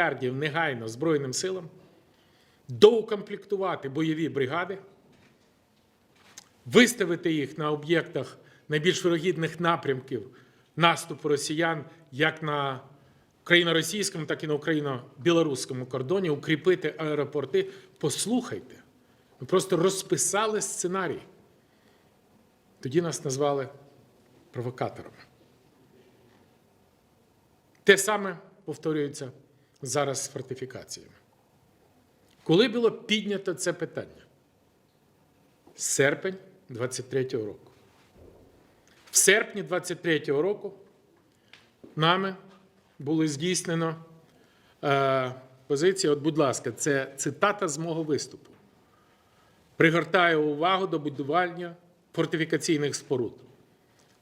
мільярдів негайно Збройним силам, доукомплектувати бойові бригади, виставити їх на об'єктах найбільш вирогідних напрямків наступу росіян як на україно-російському, так і на україно-білоруському кордоні, укріпити аеропорти. Послухайте, ми просто розписали сценарій. Тоді нас назвали провокаторами. Те саме повторюється зараз з фортифікаціями. Коли було піднято це питання? Серпень 23-го року. В серпні 23-го року нами було здійснено е, позиція. От, будь ласка, це цитата з мого виступу. Пригортаю увагу до будування фортифікаційних споруд,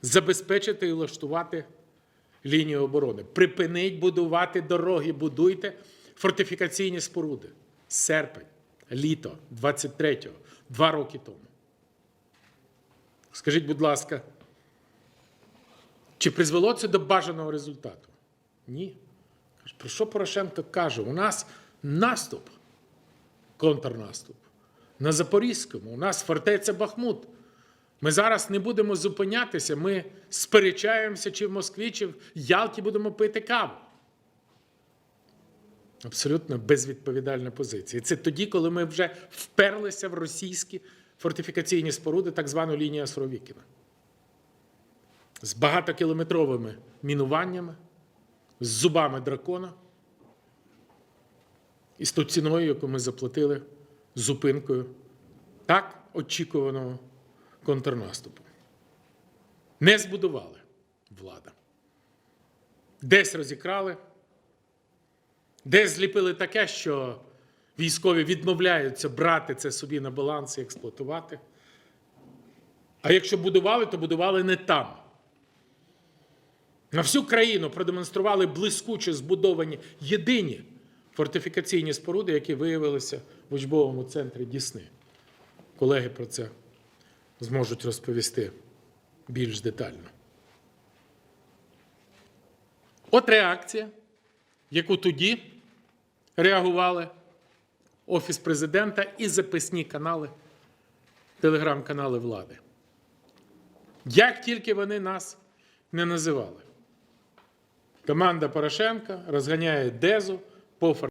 забезпечити і влаштувати лінію оборони. Припиніть будувати дороги, будуйте фортифікаційні споруди. Серпень, літо 23-го, два роки тому. Скажіть, будь ласка, чи призвело це до бажаного результату? Ні. Про що Порошенко каже? У нас наступ, контрнаступ. На Запорізькому, у нас фортеця Бахмут. Ми зараз не будемо зупинятися, ми сперечаємося, чи в Москві, чи в Ялті будемо пити каву. Абсолютно безвідповідальна позиція. Це тоді, коли ми вже вперлися в російські фортифікаційні споруди, так звану лінію Суровікіна. З багатокілометровими мінуваннями, з зубами дракона і з ту ціною, яку ми заплатили зупинкою так очікуваного контрнаступу. Не збудували влада. Десь розікрали, десь зліпили таке, що військові відмовляються брати це собі на баланс і експлуатувати. А якщо будували, то будували не там. На всю країну продемонстрували блискуче збудовані єдині фортифікаційні споруди, які виявилися в учбовому центрі Дісни. Колеги про це зможуть розповісти більш детально. От реакція, яку тоді реагували Офіс президента і записні канали, телеграм-канали влади. Як тільки вони нас не називали. Команда Порошенка розганяє Дезу по